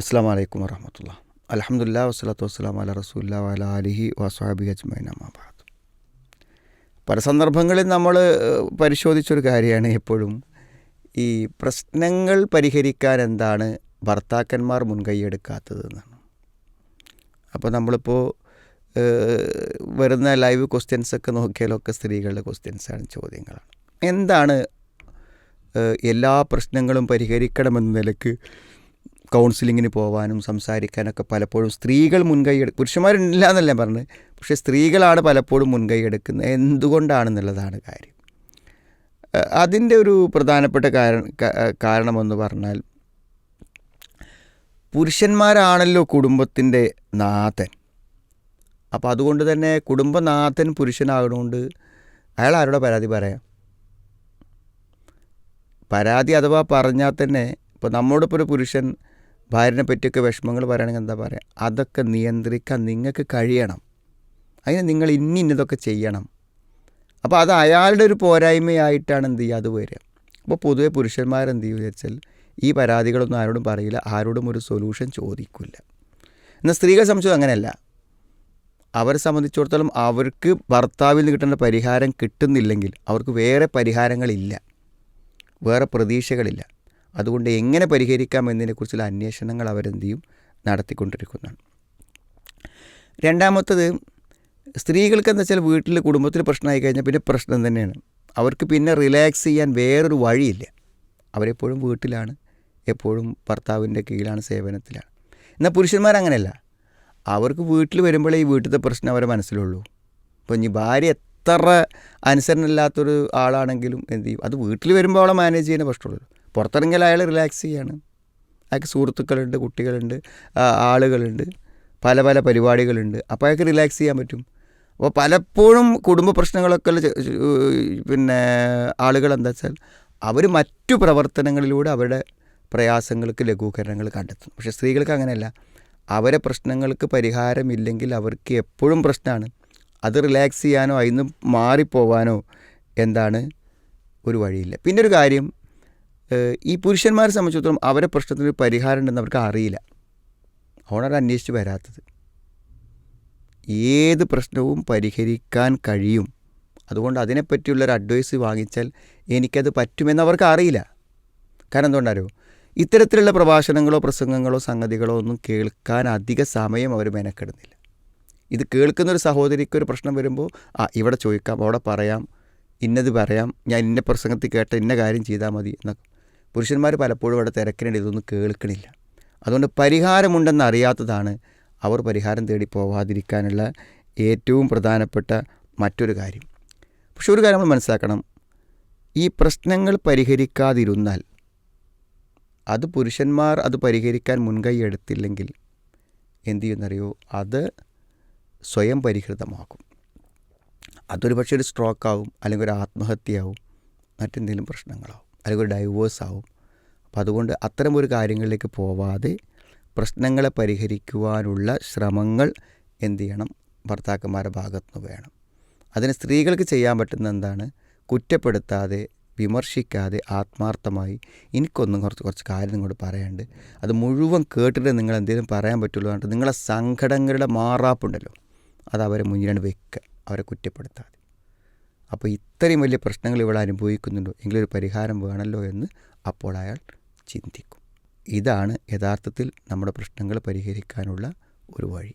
അസ്സാം വലൈക്കും വരഹമുല്ല അലഹമുല്ല വസ്സലാത്തു വസ്സലാം അല റസൂല്ല വല അലിഹി വസ്വാബി അജ്മൈൻ അമ്മാബാദ് പല സന്ദർഭങ്ങളിൽ നമ്മൾ പരിശോധിച്ചൊരു കാര്യമാണ് എപ്പോഴും. ഈ പ്രശ്നങ്ങൾ പരിഹരിക്കാൻ എന്താണ് ഭർത്താക്കന്മാർ മുൻകൈയെടുക്കാത്തത് എന്നാണ്. അപ്പോൾ നമ്മളിപ്പോൾ വരുന്ന ലൈവ് ക്വസ്റ്റ്യൻസൊക്കെ നോക്കിയാലൊക്കെ സ്ത്രീകളുടെ ക്വസ്റ്റ്യൻസാണ് ചോദ്യങ്ങളാണ്. എന്താണ് എല്ലാ പ്രശ്നങ്ങളും പരിഹരിക്കണമെന്ന നിലയ്ക്ക് കൗൺസിലിങ്ങിന് പോകാനും സംസാരിക്കാനൊക്കെ പലപ്പോഴും സ്ത്രീകൾ മുൻകൈ എടു പുരുഷന്മാരില്ല എന്നല്ല ഞാൻ പറഞ്ഞത്. പക്ഷേ സ്ത്രീകളാണ് പലപ്പോഴും മുൻകൈ എടുക്കുന്നത്. എന്തുകൊണ്ടാണെന്നുള്ളതാണ് കാര്യം. അതിന്റെ ഒരു പ്രധാനപ്പെട്ട കാരണം കാരണമെന്ന് പറഞ്ഞാൽ പുരുഷന്മാരാണല്ലോ കുടുംബത്തിന്റെ നാഥൻ. അപ്പോൾ അതുകൊണ്ട് തന്നെ കുടുംബനാഥൻ പുരുഷനാകണോണ്ട് അയാൾ ആരോടെ പരാതി പറയാം? പരാതി അഥവാ പറഞ്ഞാൽ തന്നെ ഇപ്പോൾ നമ്മോടൊപ്പം ഒരു പുരുഷൻ ഭാര്യനെ പറ്റിയൊക്കെ വിഷമങ്ങൾ പറയുകയാണെങ്കിൽ എന്താ പറയുക? അതൊക്കെ നിയന്ത്രിക്കാൻ നിങ്ങൾക്ക് കഴിയണം. അതിന് നിങ്ങൾ ഇന്ന ഇന്നതൊക്കെ ചെയ്യണം. അപ്പോൾ അത് അയാളുടെ ഒരു പോരായ്മയായിട്ടാണ് എന്ത് ചെയ്യുക? അത് വരിക. അപ്പോൾ പൊതുവെ പുരുഷന്മാരെന്ത് ചെയ്യുക വെച്ചാൽ ഈ പരാതികളൊന്നും ആരോടും പറയില്ല. ആരോടും ഒരു സൊല്യൂഷൻ ചോദിക്കില്ല. എന്നാൽ സ്ത്രീകളെ സംബന്ധിച്ചത് അങ്ങനെയല്ല. അവരെ സംബന്ധിച്ചിടത്തോളം അവർക്ക് ഭർത്താവിൽ നിന്ന് കിട്ടേണ്ട പരിഹാരം കിട്ടുന്നില്ലെങ്കിൽ അവർക്ക് വേറെ പരിഹാരങ്ങളില്ല. വേറെ പ്രതീക്ഷകളില്ല. അതുകൊണ്ട് എങ്ങനെ പരിഹരിക്കാം എന്നതിനെക്കുറിച്ചുള്ള അന്വേഷണങ്ങൾ അവരെന്ത് ചെയ്യും നടത്തിക്കൊണ്ടിരിക്കുന്നതാണ് രണ്ടാമത്തത് സ്ത്രീകൾക്ക് എന്താ വെച്ചാൽ വീട്ടിൽ കുടുംബത്തിൽ പ്രശ്നമായി കഴിഞ്ഞാൽ പിന്നെ പ്രശ്നം തന്നെയാണ്. അവർക്ക് പിന്നെ റിലാക്സ് ചെയ്യാൻ വേറൊരു വഴിയില്ല. അവരെപ്പോഴും വീട്ടിലാണ്. എപ്പോഴും ഭർത്താവിന്റെ കീഴിലാണ് സേവനത്തിലാണ്. എന്നാൽ പുരുഷന്മാരങ്ങനെയല്ല. അവർക്ക് വീട്ടിൽ വരുമ്പോഴേ ഈ വീട്ടിലത്തെ പ്രശ്നം അവരെ മനസ്സിലുള്ളൂ. ഇപ്പോൾ ഇനി ഭാര്യ എത്ര അനുസരണമില്ലാത്തൊരു ആളാണെങ്കിലും എന്ത് ചെയ്യും? അത് വീട്ടിൽ വരുമ്പോൾ അവളെ മാനേജ് ചെയ്യുന്ന പ്രശ്നമുള്ളൂ പുറത്തിറങ്ങിയാൽ അയാൾ റിലാക്സ് ചെയ്യാണ്. അയാൾക്ക് സുഹൃത്തുക്കളുണ്ട് കുട്ടികളുണ്ട് ആളുകളുണ്ട് പല പല പരിപാടികളുണ്ട്. അപ്പോൾ അയാൾക്ക് റിലാക്സ് ചെയ്യാൻ പറ്റും. അപ്പോൾ പലപ്പോഴും കുടുംബ പ്രശ്നങ്ങളൊക്കെ പിന്നെ ആളുകൾ എന്താ വെച്ചാൽ അവർ മറ്റു പ്രവർത്തനങ്ങളിലൂടെ അവരുടെ പ്രയാസങ്ങൾക്ക് ലഘൂകരണങ്ങൾ കണ്ടെത്തും. പക്ഷേ സ്ത്രീകൾക്ക് അങ്ങനെയല്ല. അവരെ പ്രശ്നങ്ങൾക്ക് പരിഹാരമില്ലെങ്കിൽ അവർക്ക് എപ്പോഴും പ്രശ്നമാണ്. അത് റിലാക്സ് ചെയ്യാനോ അതിൽ നിന്ന് മാറിപ്പോവാനോ എന്താണ് ഒരു വഴിയില്ല. പിന്നെ ഒരു കാര്യം ഈ പുരുഷന്മാരെ സംബന്ധിച്ചിടത്തോളം അവരെ പ്രശ്നത്തിന് പരിഹാരം ഉണ്ടെന്ന് അവർക്ക് അറിയില്ല. അതുകൊണ്ടാണ് അന്വേഷിച്ച് വരാത്തത്. ഏത് പ്രശ്നവും പരിഹരിക്കാൻ കഴിയും. അതുകൊണ്ട് അതിനെപ്പറ്റിയുള്ളൊരു അഡ്വൈസ് വാങ്ങിച്ചാൽ എനിക്കത് പറ്റുമെന്ന് അവർക്ക് അറിയില്ല. കാരണം എന്തുകൊണ്ടാരോ ഇത്തരത്തിലുള്ള പ്രഭാഷണങ്ങളോ പ്രസംഗങ്ങളോ സംഗതികളോ ഒന്നും കേൾക്കാൻ അധിക സമയം അവർ മെനക്കെടുന്നില്ല. ഇത് കേൾക്കുന്ന ഒരു സഹോദരിക്ക് ഒരു പ്രശ്നം വരുമ്പോൾ ആ ഇവിടെ ചോദിക്കാം അവിടെ പറയാം ഇന്നത് പറയാം ഞാൻ ഇന്ന പ്രസംഗത്തിൽ കേട്ട ഇന്ന കാര്യം ചെയ്താൽ മതി എന്നൊക്കെ. പുരുഷന്മാർ പലപ്പോഴും അവിടെ തിരക്കിനിടെ ഇതൊന്നും കേൾക്കണില്ല. അതുകൊണ്ട് പരിഹാരമുണ്ടെന്ന് അറിയാത്തതാണ് അവർ പരിഹാരം തേടി പോവാതിരിക്കാനുള്ള ഏറ്റവും പ്രധാനപ്പെട്ട മറ്റൊരു കാര്യം. പക്ഷെ ഒരു കാര്യം നമ്മൾ മനസ്സിലാക്കണം. ഈ പ്രശ്നങ്ങൾ പരിഹരിക്കാതിരുന്നാൽ അത് പുരുഷന്മാർ അത് പരിഹരിക്കാൻ മുൻകൈ എടുത്തില്ലെങ്കിൽ എന്തു ചെയ്യുന്നറിയോ അത് സ്വയം പരിഹൃതമാക്കും അതൊരു പക്ഷേ ഒരു സ്ട്രോക്കാവും അല്ലെങ്കിൽ ഒരു ആത്മഹത്യയാവും മറ്റെന്തെങ്കിലും പ്രശ്നങ്ങളാവും. അല്ലെങ്കിൽ ഡൈവേഴ്സ് ആവും. അപ്പം അതുകൊണ്ട് അത്തരം ഒരു കാര്യങ്ങളിലേക്ക് പോവാതെ പ്രശ്നങ്ങളെ പരിഹരിക്കുവാനുള്ള ശ്രമങ്ങൾ എന്ത് ചെയ്യണം? ഭർത്താക്കന്മാരുടെ ഭാഗത്തുനിന്ന് വേണം. അതിന് സ്ത്രീകൾക്ക് ചെയ്യാൻ പറ്റുന്ന എന്താണ്? കുറ്റപ്പെടുത്താതെ വിമർശിക്കാതെ ആത്മാർത്ഥമായി എനിക്കൊന്നും കുറച്ച് കുറച്ച് കാര്യം നിങ്ങളോട് പറയാനുണ്ട്. അത് മുഴുവൻ കേട്ടിട്ട് നിങ്ങൾ എന്തെങ്കിലും പറയാൻ പറ്റുള്ളൂ എന്നിട്ട് നിങ്ങളെ സങ്കടങ്ങളുടെ മാറാപ്പുണ്ടല്ലോ. അത് അവരെ മുന്നിലാണ് വെക്കുക. അവരെ കുറ്റപ്പെടുത്താതെ. അപ്പോൾ ഇത്രയും വലിയ പ്രശ്നങ്ങൾ ഇവിടെ അനുഭവിക്കുന്നുണ്ടോ? എങ്കിലൊരു പരിഹാരം വേണമല്ലോ എന്ന് അപ്പോൾ അയാൾ ചിന്തിക്കും. ഇതാണ് യഥാർത്ഥത്തിൽ നമ്മുടെ പ്രശ്നങ്ങൾ പരിഹരിക്കാനുള്ള ഒരു വഴി.